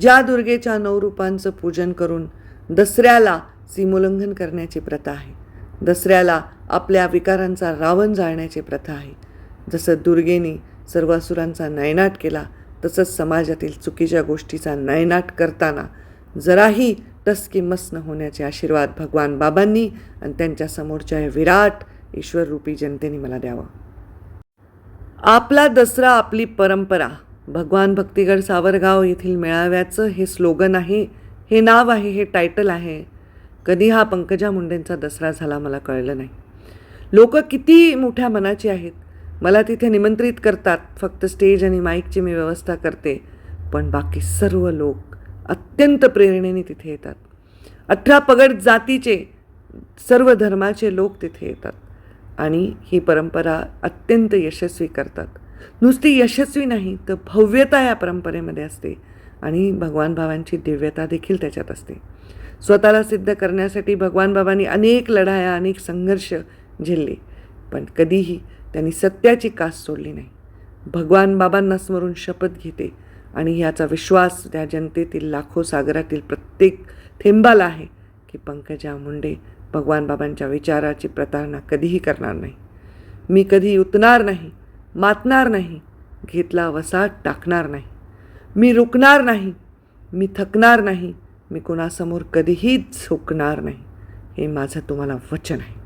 ज्या दुर्गेच्या नऊ रूपांचं पूजन करून दसऱ्याला सीमोल्लंघन करण्याची प्रथा आहे. दसऱ्याला आपल्या विकारांचा रावण जाळण्याची प्रथा आहे. जसं दुर्गेने सर्व असुरांचा केला तसंच समाजातील चुकीच्या गोष्टीचा नयनाट करताना जराही टसकिमस न होण्याचे आशीर्वाद भगवान बाबांनी आणि त्यांच्या समोरच्या विराट ईश्वररूपी जनतेने मला द्यावं. आपला दसरा आपली परंपरा भगवान भक्तिगड सावरगाव येथील मेळाव्याचं हे स्लोगन आहे हे नाव आहे हे टायटल आहे. कधी हा पंकजा मुंडेंचा दसरा झाला मला कळलं नाही. लोक किती मोठ्या मनाची आहेत. मला तिथे निमंत्रित करतात फक्त स्टेज आणि माईकची मी व्यवस्था करते. पण बाकी सर्व लोक अत्यंत प्रेरणेने तिथे येतात. अठरा पगड जातीचे सर्व धर्माचे लोक तिथे येतात. आणि ही परंपरा अत्यंत यशस्वी करतात. नुसती यशस्वी नाही तर भव्यता या परंपरेमध्ये असते. आणि भगवान बाबांची दिव्यता देखील त्याच्यात असते. स्वतःला सिद्ध करण्यासाठी भगवान बाबांनी अनेक लढाया अनेक संघर्ष झेलले. पण कधीही त्यांनी सत्याची कास सोडली नाही. भगवान बाबांना स्मरून शपथ घेते आणि याचा विश्वास त्या जनतेतील लाखो सागरातील प्रत्येक थेंबाला आहे की पंकजा मुंडे भगवान बाबांच्या विचाराची प्रतारणा कधीही करणार नाही. मी कधी उतणार नाही मातणार नाही. घेतला वसाट टाकणार नाही. मी रुकणार नाही. मी थकणार नाही. मी कोणासमोर कधीही झोकणार नाही. हे माझं तुम्हाला वचन आहे.